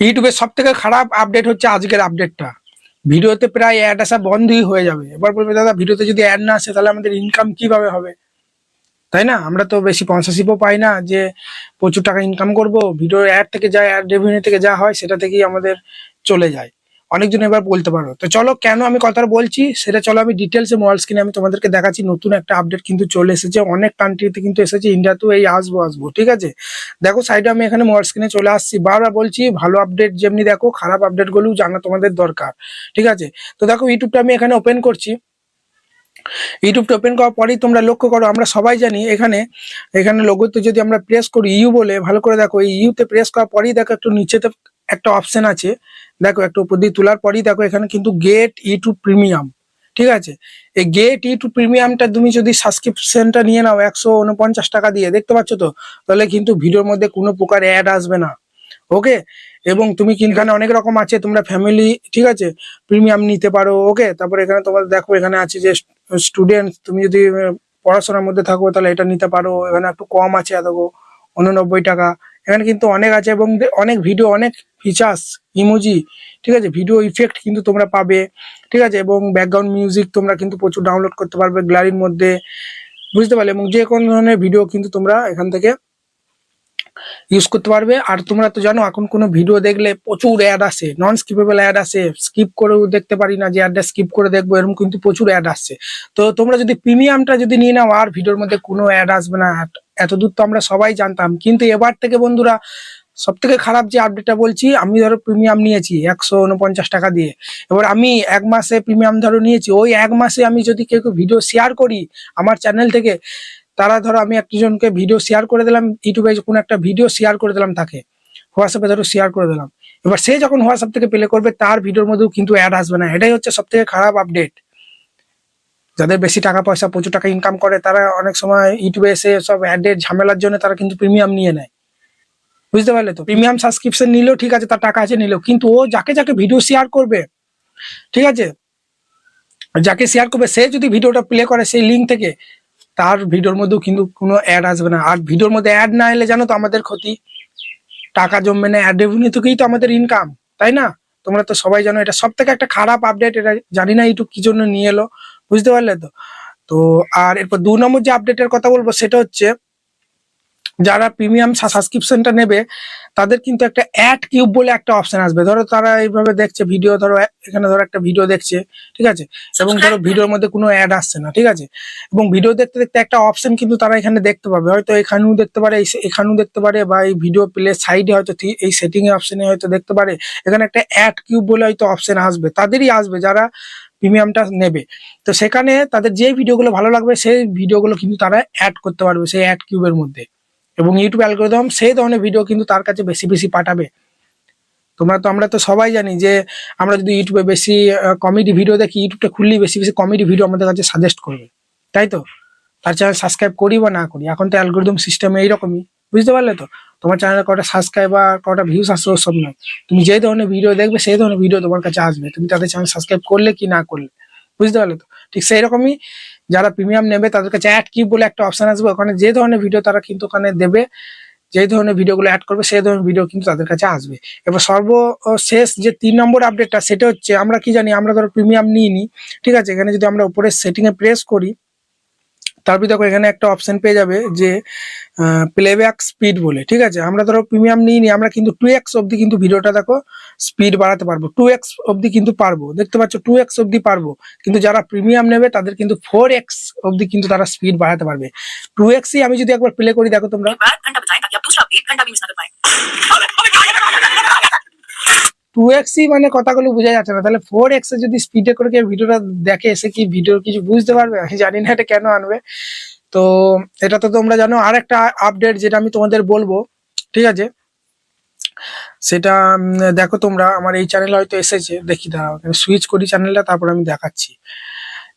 ইউটিউবের সব থেকে খারাপ আপডেট হচ্ছে আজকের আপডেটটা ভিডিওতে প্রায় অ্যাড আসা বন্ধই হয়ে যাবে। এবার বলবে, দাদা, ভিডিওতে যদি অ্যাড না আসে, তাহলে আমাদের ইনকাম কীভাবে হবে? তাই না? আমরা তো বেশি স্পন্সরশিপও পাই না যে প্রচুর টাকা ইনকাম করব। ভিডিও অ্যাড থেকে যা অ্যাড রেভিনিউ থেকে যা হয়, সেটা থেকেই আমাদের চলে যায়। অনেকজন এবার বলতে পারো। তো চলো কেন আমি কথাটা বলছি, সেটা চলো আমি ডিটেলসে মোবাইল স্ক্রিনে আমি তোমাদেরকে দেখাচ্ছি। নতুন একটা আপডেট কিন্তু চলে এসেছে। অনেক কান্ট্রিতে কিন্তু এসেছে। ইন্ডিয়াতেও এই আসব আসব, ঠিক আছে? দেখো সাইডে আমি এখানে মোবাইল স্ক্রিনে চলে আসছি। বারবার বলছি, ভালো আপডেট যেমনি দেখো, খারাপ আপডেট গুলোও জানা তোমাদের দরকার, ঠিক আছে? তো দেখো ইউটিউবটা আমি এখানে ওপেন করছি। ইউটিউবটা ওপেন করার পরেই তোমরা লক্ষ্য করো, আমরা সবাই জানি এখানে এখানে লোগোতে যদি আমরা প্রেস করি ইউ বলে, ভালো করে দেখো, এই ইউতে প্রেস করার পরেই দেখো একটু নিচেতে একটা অপশন আছে। দেখো, একটু উপর দিয়ে তোলার পরেই দেখো, এখানে কিন্তু গেট ই টু প্রিমিয়াম ঠিক আছে? এই গেট ই টু প্রিমিয়ামটা তুমি যদি সাবস্ক্রিপশনটা নিয়ে নাও, একশো উনপঞ্চাশ টাকা দিয়ে, দেখতে পাচ্ছ তো? তাহলে কিন্তু ভিডিওর মধ্যে কোনো প্রকার অ্যাড আসবে না ওকে এবং তুমি কিন্তু এখানে অনেক রকম আছে, তোমরা ফ্যামিলি ঠিক আছে? প্রিমিয়াম নিতে পারো ওকে তারপরে এখানে তোমার দেখো, এখানে আছে যে স্টুডেন্ট তুমি যদি পড়াশোনার মধ্যে থাকো, তাহলে এটা নিতে পারো। এখানে একটু কম আছে এত উননব্বই টাকা। এখানে কিন্তু অনেক আছে এবং অনেক ভিডিও অনেক ফিচার্স ইমোজি ঠিক আছে? ভিডিও ইফেক্ট কিন্তু তোমরা পাবে, ঠিক আছে? এবং ব্যাকগ্রাউন্ড মিউজিক তোমরা কিন্তু প্রচুর ডাউনলোড করতে পারবে গ্যালারির মধ্যে, বুঝতে পারলে? এবং যে কোনো ধরনের ভিডিও কিন্তু তোমরা এখান থেকে ইউজ করতে পারবে। আর তোমরা তো জানো, এখন কোনো ভিডিও দেখলে প্রচুর অ্যাড আসে নন স্কিপেবল অ্যাড আসে। স্কিপ করেও দেখতে পারি না যে অ্যাডটা স্কিপ করে দেখব, এরকম কিন্তু প্রচুর অ্যাড আসছে তো তোমরা যদি প্রিমিয়ামটা যদি নিয়ে নাও, আর ভিডিওর মধ্যে কোনো অ্যাড আসবে না। এত দূর তো আমরা সবাই জানতাম। কিন্তু এবার থেকে বন্ধুরা সব থেকে খারাপ যে আপডেটটা বলছি, আমি ধরো প্রিমিয়াম নিয়েছি একশো উনপঞ্চাশ টাকা দিয়ে। এবার আমি এক মাসে প্রিমিয়াম ধরো নিয়েছি, ওই এক মাসে আমি যদি কেউ কেউ ভিডিও শেয়ার করি আমার চ্যানেল থেকে, তারা ধরো আমি একজনকে ভিডিও শেয়ার করে দিলাম, ইউটিউবে কোনো একটা ভিডিও শেয়ার করে দিলাম তাকে হোয়াটসঅ্যাপে ধরো শেয়ার করে দিলাম। এবার সে যখন হোয়াটসঅ্যাপ থেকে প্লে করবে, তার ভিডিওর মধ্যেও কিন্তু অ্যাড আসবে না। এটাই হচ্ছে সব থেকে খারাপ আপডেট যাদের বেশি টাকা পয়সা, প্রচুর টাকা ইনকাম করে, তারা অনেক সময় ইউটিউবে এসে সব অ্যাডের ঝামেলার জন্য তারা কিন্তু প্রিমিয়াম নিয়ে নেয়। বুঝতে পারলে তো? প্রিমিয়াম সাবস্ক্রিপশন নিলেও ঠিক আছে, তার টাকা আছে নিলেও। কিন্তু ও যাকে যাকে ভিডিও শেয়ার করবে, ঠিক আছে? যাকে শেয়ার করবে, সে যদি ভিডিওটা প্লে করে সেই লিঙ্ক থেকে, তার ভিডিওর মধ্যেও কিন্তু কোনো অ্যাড আসবে না। আর ভিডিওর মধ্যে অ্যাড না এলে জানো তো আমাদের ক্ষতি। টাকা জমবে না অ্যাড রেভিনিউ থেকেই তো আমাদের ইনকাম তাই না? তোমরা তো সবাই জানো, এটা সব থেকে একটা খারাপ আপডেট এটা জানি না ইউটিউব কি জন্য নিয়ে এলো। বুঝতে পারলে তো? তো আর এরপর দু নম্বর যে আপডেটের কথা বলব সেটা হচ্ছে যারা প্রিমিয়াম সাবস্ক্রিপশনটা নেবে তাদের কিন্তু একটা অ্যাড কিউব বলে একটা অপশন আসবে। ধরো তারা এইভাবে দেখছে ভিডিও ধরো এখানে ধরো একটা ভিডিও দেখছে ঠিক আছে? এবং ধরো ভিডিওর মধ্যে কোনো অ্যাড আসছে না ঠিক আছে? এবং ভিডিও দেখতে দেখতে একটা অপশন কিন্তু তারা এখানে দেখতে পাবে। হয়তো এখানেও দেখতে পারে এখানেও দেখতে পারে বা এই ভিডিও প্লে সাইডে হয়তো এই সেটিং এর অপশনে হয়তো দেখতে পারে। এখানে একটা অ্যাড কিউব বলে হয়তো অপশন আসবে। তাদেরই আসবে। যারা প্রিমিয়ামটা নেবে। তো সেখানে তাদের যে ভিডিওগুলো ভালো লাগবে, সেই ভিডিওগুলো কিন্তু তারা অ্যাড করতে পারবে সেই অ্যাড কিউবের মধ্যে। এবং ইউটিউব অ্যালগোরিদম সেই ধরনের ভিডিও কিন্তু তার কাছে বেশি বেশি পাঠাবে। তোমরা তো, আমরা তো সবাই জানি যে আমরা যদি ইউটিউবে বেশি কমেডি ভিডিও দেখি ইউটিউবটা খুললেই বেশি বেশি কমেডি ভিডিও আমাদের কাছে সাজেস্ট করবে। তাই তো? তার চ্যানেল সাবস্ক্রাইব করি বা না করি এখন তো অ্যালগোরিদম সিস্টেম এইরকমই। বুঝতে পারলে তো? তোমার চ্যানেলে কটা সাবস্ক্রাইব সাবস্ক্রাইবার কটা ভিউস আসবে সব নয়। তুমি যে ধরনের ভিডিও দেখবে, সেই ধরনের ভিডিও তোমার কাছে আসবে। তুমি তাদের চ্যানেল সাবস্ক্রাইব করলে কি না করলে? বুঝতে পারলে তো? ঠিক সেই রকমই যারা প্রিমিয়াম নেবে, তাদের কাছে অ্যাড কি বলে একটা অপশন আসবে? ওখানে যে ধরনের ভিডিও তারা কিন্তু ওখানে দেবে, যে ধরনের ভিডিওগুলো অ্যাড করবে, সেই ধরনের ভিডিও কিন্তু তাদের কাছে আসবে। এবার সর্বশেষ যে তিন নম্বর আপডেটটা সেটা হচ্ছে আমরা কি জানি? আমরা ধরো প্রিমিয়াম নিই নি ঠিক আছে? এখানে যদি আমরা উপরে সেটিং এ প্রেস করি তারপর দেখো এখানে একটা অপশন পেয়ে যাবে যে প্লেব্যাক স্পিড বলে, ঠিক আছে? আমরা ধরো প্রিমিয়াম নিই নি আমরা কিন্তু টু এক্স অব্দি কিন্তু ভিডিওটা দেখো স্পিড বাড়াতে পারব। টু এক্স অব্দি কিন্তু পারব, দেখতে পাচ্ছ টু এক্স অব্দি পারব। কিন্তু যারা প্রিমিয়াম নেবে, তাদের কিন্তু ফোর এক্স অবধি কিন্তু তারা স্পিড বাড়াতে পারবে। টু এক্সই আমি যদি একবার প্লে করি, দেখো তোমরা। টু এক্সই মানে কথাগুলো বোঝা যাচ্ছে না। তাহলে ফোর এক্স যদি স্পিডে করে কেউ ভিডিওটা দেখে এসে কি ভিডিওর কিছু বুঝতে পারবে? আমি জানি না এটা কেন আনবে। তো এটা তো তোমরা জানো আর একটা আপডেট যেটা আমি তোমাদের বলব, ঠিক আছে? সেটা দেখো তোমরা, আমার এই চ্যানেল হয়তো এসেছে, দেখি দাঁড়াও সুইচ করি চ্যানেলটা তারপর আমি দেখাচ্ছি।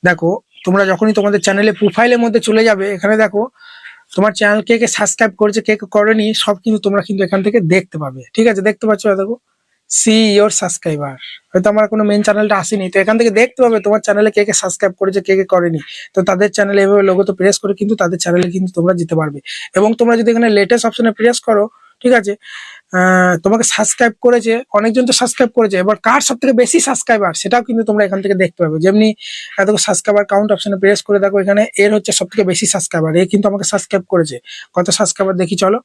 দেখো, তোমরা যখনই তোমাদের চ্যানেলে প্রোফাইলের মধ্যে চলে যাবে, এখানে দেখো, তোমার চ্যানেল কে কে সাবস্ক্রাইব করেছে, কে কে করেনি, সব কিন্তু তোমরা কিন্তু এখান থেকে দেখতে পাবে, ঠিক আছে? দেখতে পাচ্ছ, দেখো? সি ইয়োর সাবস্ক্রাইবার হয়তো আমার কোনো মেন চ্যানেলটা আসেনি। তো এখান থেকে দেখতে পাবে তোমার চ্যানেলে কে কে সাবস্ক্রাইব করেছে, কে কে করেনি। তো তাদের চ্যানেলে এভাবে লোগো তো প্রেস করে কিন্তু তাদের চ্যানেলে কিন্তু তোমরা যেতে পারবে। এবং তোমরা যদি এখানে লেটেস্ট অপশনে প্রেস করো ঠিক আছে? তোমাকে সাবস্ক্রাইব করেছে, অনেকজন তো সাবস্ক্রাইব করেছে। এবার কার সব থেকে বেশি সাবস্ক্রাইবার সেটাও কিন্তু তোমরা এখান থেকে দেখতে পাবে। যেমনি এত সাবস্ক্রাইবার কাউন্ট অপশনে প্রেস করে দেখো এখানে, এর হচ্ছে সব থেকে বেশি সাবস্ক্রাইবার এ কিন্তু আমাকে সাবস্ক্রাইব করেছে। কত সাবস্ক্রাইবার দেখি চলো।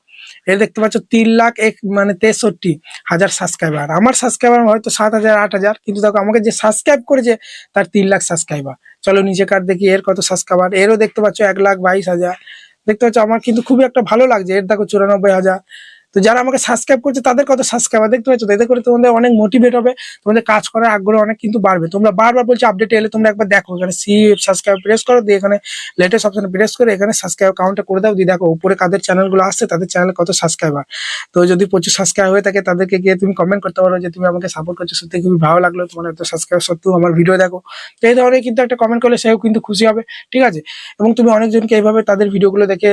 এর দেখতে পাচ্ছ তিন লাখ এক মানে তেষট্টি হাজার সাবস্ক্রাইবার আমার সাবস্ক্রাইবার হয়তো সাত হাজার, আট হাজার, কিন্তু দেখো আমাকে যে সাবস্ক্রাইব করেছে, তার তিন লাখ সাবস্ক্রাইবার চলো নিচে কার দেখি, এর কত সাবস্ক্রাইবার এরও দেখতে পাচ্ছ এক লাখ বাইশ হাজার। দেখতে পাচ্ছ আমার কিন্তু খুবই একটা ভালো লাগছে। এর দেখো চুরানব্বই হাজার। তো যারা আমাকে সাবস্ক্রাইব করছে, তাদের কত সাবস্ক্রাইবার দেখতে পাচ্ছ এতে করে তোমাদের অনেক মোটিভেট হবে, তোমাদের কাজ করার আগ্রহ অনেক কিন্তু বাড়বে। তোমরা বারবার বলছো আপডেট এলে তোমরা একবার দেখো, এখানে সি সাবস্ক্রাইব প্রেস করো, দিয়ে এখানে লেটেস্ট অপশনে প্রেস করে এখানে সাবস্ক্রাইব কাউন্টটা করে দাও। দিয়ে দেখো, উপরে কাদের চ্যানেলগুলো আসছে, তাদের চ্যানেলে কত সাবস্ক্রাইবার তো যদি প্রচুর সাবস্ক্রাইব হয়ে থাকে, তাদেরকে গিয়ে তুমি কমেন্ট করতে পারো যে, তুমি আমাকে সাপোর্ট করছ, সত্যি খুবই ভালো লাগল, তোমার এত সাবস্ক্রাইব সত্ত্বেও আমার ভিডিও দেখো। তো এই ধরনের কিন্তু একটা কমেন্ট করলে সেও কিন্তু খুশি হবে, ঠিক আছে? এবং তুমি অনেকজনকে এইভাবে তাদের ভিডিওগুলো দেখে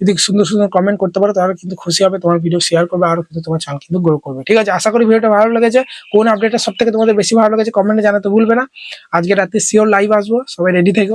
যদি সুন্দর সুন্দর কমেন্ট করতে পারো, তাহলে কিন্তু খুশি হবে, তোমার ভিডিও শেয়ার করবে, আরও কিন্তু তোমার চ্যানেল কিন্তু গ্রো করবে। ঠিক আছে? আশা করি ভিডিওটা ভালো লেগেছে। কোন আপডেটটা সব থেকে তোমাদের বেশি ভালো লেগেছে কমেন্টে জানাতে ভুলবে না। আজকে রাতে শিওর লাইভ আসব, সবাই রেডি থেকো।